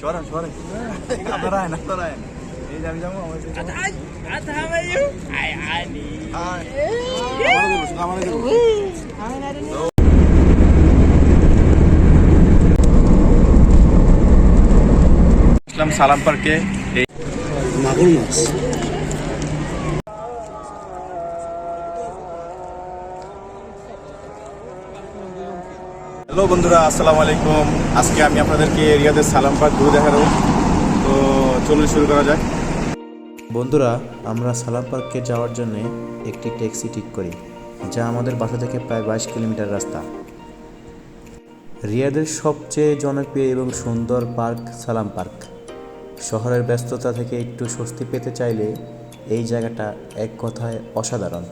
সরেন সরেন আপনারা আয় না আপনারা আয় না এই যে আমি যাবো আমার সাথে যাবো। আয়। আমারও দেবো, শুধু আমারও দেবো। ইসলাম সালাম পার্কে এই মাগুর মাছ Hello বন্ধুরা, আসসালামু আলাইকুম। আজকে আমি আপনাদেরকে রিয়াদের সালাম পার্ক ঘুরে দেখাবো। তো চলুন শুরু করা যাক। বন্ধুরা, আমরা সালাম পার্কে যাওয়ার জন্য একটি ট্যাক্সি ঠিক করি, যা আমাদের বাসা থেকে প্রায় বাইশ কিলোমিটার রাস্তা। রিয়াদের সবচেয়ে জনপ্রিয় এবং সুন্দর পার্ক সালাম পার্ক। শহরের ব্যস্ততা থেকে একটু স্বস্তি পেতে চাইলে এই জায়গাটা এক কথায় অসাধারণ।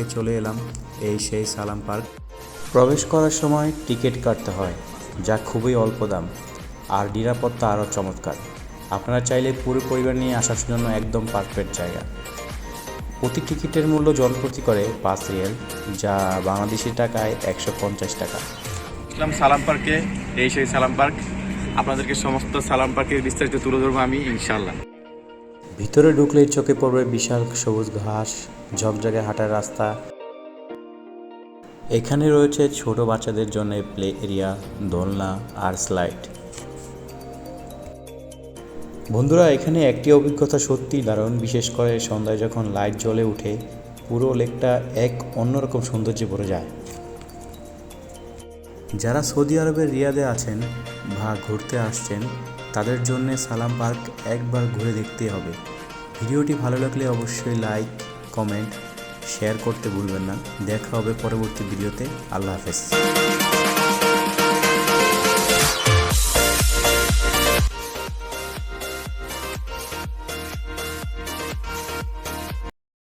পার্কে চলে এলাম এই সেই সালাম পার্ক। প্রবেশ করার সময় টিকিট কাটতে হয় যা খুবই অল্প দাম আর নিরাপত্তা আরও চমৎকার। আপনারা চাইলে পুরো পরিবার নিয়ে আসার জন্য একদম পারফেক্ট জায়গা। প্রতি টিকিটের মূল্য জনপ্রতি করে পাঁচ রিয়েল যা বাংলাদেশি টাকায় একশো পঞ্চাশ টাকা। ইসলাম সালাম পার্কে এই সেই সালাম পার্ক। আপনাদেরকে সমস্ত সালাম পার্কের বিস্তারিত তুলে ধরবো আমি ইনশাল্লাহ ভিতরে ঢুকলেই চোখে পড়বে বিশাল সবুজ ঘাস ঝকঝকে হাঁটার রাস্তা। এখানে রয়েছে ছোট বাচ্চাদের জন্য প্লে এরিয়া, দোলনা আর স্লাইড। বন্ধুরা, এখানে একটি অভিজ্ঞতা সত্যি দারুণ। বিশেষ করে সন্ধ্যায় যখন লাইট জ্বলে ওঠে পুরো লেকটা এক অন্যরকম সৌন্দর্যে ভরে যায়। যারা সৌদি আরবের রিয়াদে আছেন বা ঘুরতে আসছেন, তাদের জন্য সালাম পার্ক একবার ঘুরে দেখতে হবে। ভিডিওটি ভালো লাগলে অবশ্যই লাইক কমেন্ট শেয়ার করতে ভুলবেন না। দেখা হবে পরবর্তী ভিডিওতে। আল্লাহ হাফেজ।